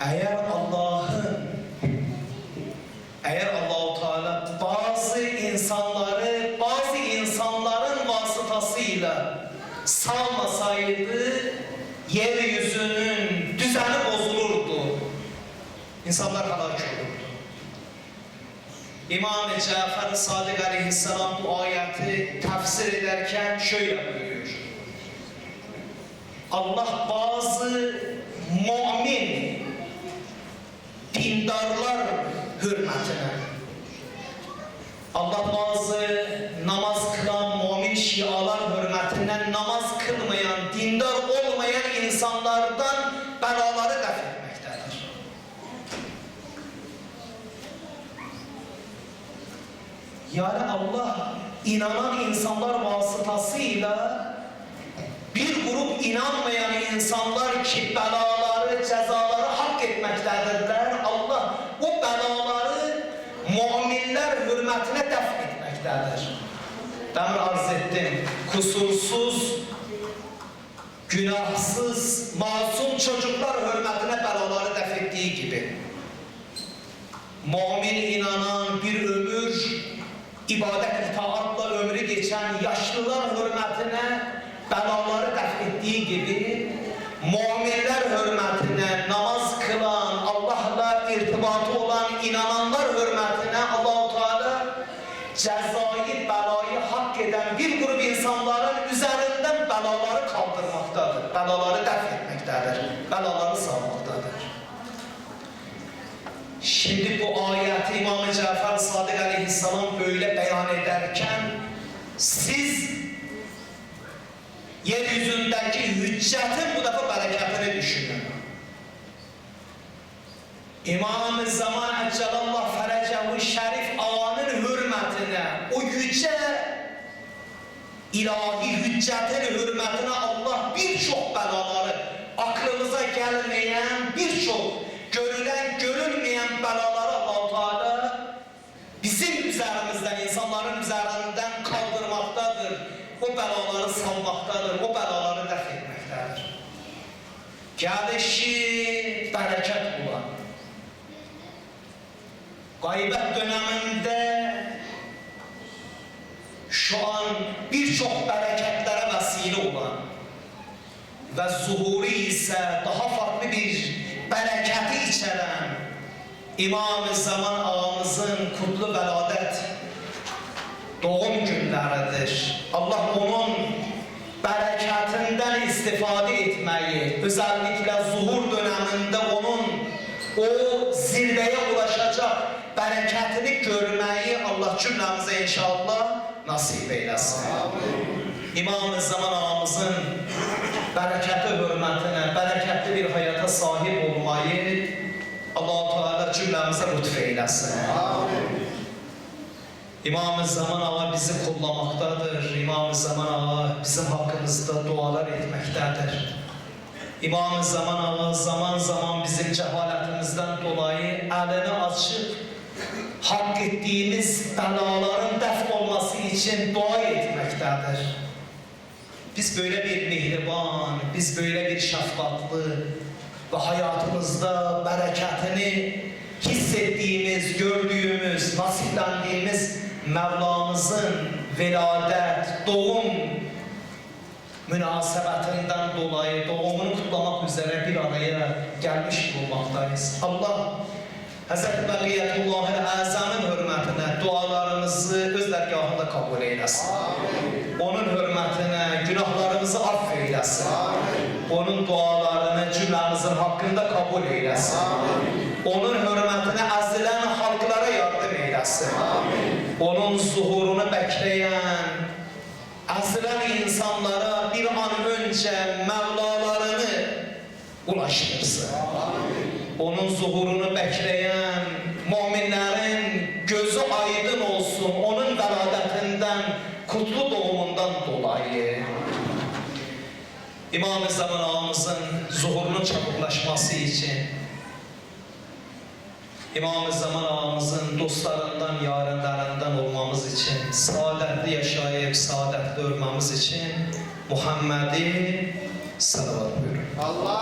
Eğer Allah'ın eğer Allahu Teala bazı insanları bazı insanların vasıtasıyla salmasaydı yeryüzünün düzeni bozulurdu. İnsanlar helak olurdu. İmam Cafer Sadık Aleyhisselam bu ayeti tefsir ederken şöyle buyuruyor. Allah bazı mümin dindarlar hürmetine Allah bazı namaz kılan mümin şialar hürmetine namaz kılmayan, dindar olmayan insanlardan belaları def etmektedir. Yani Allah inanan insanlar vasıtasıyla bir grup inanmayan insanlar ki belaları, cezaları hak etmektedirler. Allah o belaları müminler hürmetine def etmektedir. Ben arz ettim. Kusursuz, günahsız, masum çocuklar hürmetine belaları def ettiği gibi. Mumin inanan bir ömür, ibadet itaatla ömrü geçen yaşlılar hürmetine belaları def ettiği gibi müminler hürmetine namaz kılan, Allah'la irtibatı olan inananlar hürmetine Allahu Teala cezayı, belayı hak eden bir grup insanların üzerinden belaları kaldırmaktadır. Belaları def etmektedir. Belaları salmaktadır. Şimdi bu ayeti İmam-ı Cafer Sadık Aleyhisselam böyle beyan ederken siz yeryüzündeki hüccetin bu defa bereketini düşünün. İmam-ı Zaman Eccelallah Ferecehu Şerif ağanın hürmetine o yüce ilahi hüccetin hürmetine Allah birçok belaları aklımıza gelmeyen birçok görülen görülmeyen belaları Allah-u Teala bizim üzerimizden insanların üzerinden kaldırmaktadır. O belaları salmaktadır. O belaları def etmektedir. Gelişi bereket bulan gaybet döneminde şu an birçok bereketlere vesile olan ve zuhuri ise daha farklı bir bereketi içeren İmam-ı Zaman ağamızın kutlu veladet doğum günleridir. Allah onun bereketinden istifade etmeyi, özellikle zuhur döneminde onun o zirveye ulaşacak bereketini görmeyi Allah cümlemize inşallah nasip eylesin. İmam-ı Zaman ağamızın bereketi hürmetine, bereketli bir hayata sahip olmayı Allah-u Teala cümlemize lütfeylesin. İmam-ı Zaman Ağa bizi kullamaktadır. İmam-ı Zaman Ağa bizim hakkımızda dualar etmektedir. İmam-ı Zaman Ağa zaman zaman bizim cehaletimizden dolayı elini açıp hak ettiğimiz belaların def olması için dua etmektedir. Biz böyle bir mehriban, biz böyle bir şefkatli ve hayatımızda bereketini hissettiğimiz, gördüğümüz, nasiplendiğimiz Mevlamızın veladet, doğum münasebetinden dolayı doğumunu kutlamak üzere bir araya gelmiş bulunmaktayız. Allah Hz. Beqiyetullah'ın azamın hürmetine dualarımızı öz dergahında kabul eylesin. Onun hürmetine günahlarımızı affeylesin. Onun dualarını cümlemizin hakkında kabul eylesin. Onun hürmetine ezilen halklara yardım eylesin. Onun zuhurunu bekleyen, ezilen insanlara bir an önce Mevlalarını ulaştırsın. Onun zuhurunu bekleyen İmam-ı Zaman ağamızın zuhurunun çabuklaşması için İmam-ı Zaman ağamızın dostlarından, yarenlerinden olmamız için, saadetli yaşayıp saadetli ölmemiz için Muhammed'i salavat buyurun. Allah